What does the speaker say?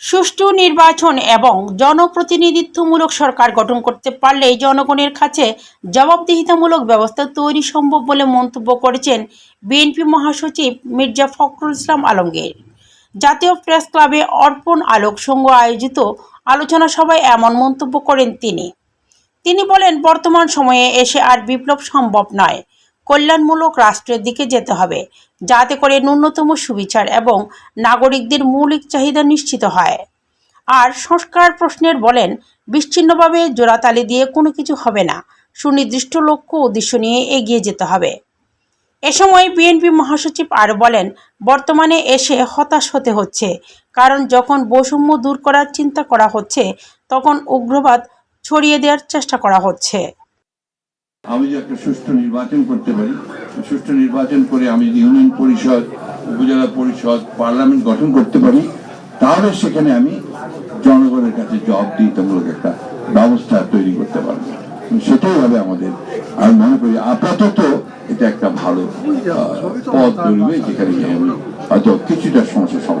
সুষ্ঠু নির্বাচন এবং জনপ্রতিনিধিত্বমূলক সরকার গঠন করতে পারলেই জনগণের কাছে জবাবদিহিতামূলক ব্যবস্থা তৈরি সম্ভব বলে মন্তব্য করেছেন বিএনপি মহাসচিব মির্জা ফখরুল ইসলাম আলমগীর। জাতীয় প্রেস ক্লাবে অর্পণ আলোক সংঘ আয়োজিত আলোচনা সভায় এমন মন্তব্য করেন তিনি। তিনি বলেন, বর্তমান সময়ে এসে আর বিপ্লব সম্ভব নয়। কল্যাণমূলক রাষ্ট্রের দিকে যেতে হবে, যাতে করে ন্যূনতম সুবিচার এবং নাগরিকদের মৌলিক চাহিদা নিশ্চিত হয়। আর সংস্কার প্রশ্নের বলেন, বিচ্ছিন্নভাবে জোড়াতালি দিয়ে কোনো কিছু হবে না, সুনির্দিষ্ট লক্ষ্য উদ্দেশ্য নিয়ে এগিয়ে যেতে হবে। এ সময় বিএনপি মহাসচিব আরও বলেন, বর্তমানে এসে হতাশ হতে হচ্ছে, কারণ যখন বৈষম্য দূর করার চিন্তা করা হচ্ছে, তখন উগ্রবাদ ছড়িয়ে দেওয়ার চেষ্টা করা হচ্ছে। আমি যে একটা সুষ্ঠু নির্বাচন করতে পারি সুষ্ঠু নির্বাচন করে আমি যদি ইউনিয়ন পরিষদ, উপজেলা পরিষদ, পার্লামেন্ট গঠন করতে পারি, তাহলে সেখানে আমি জনগণের কাছে জব জবাবদিহিতামূলক একটা ব্যবস্থা তৈরি করতে পারব। সেটাই হবে আমাদের, আমি মনে করি আপাতত এটা একটা ভালো পথ ধরবে যেখানে আমি হয়তো কিছুটা পারব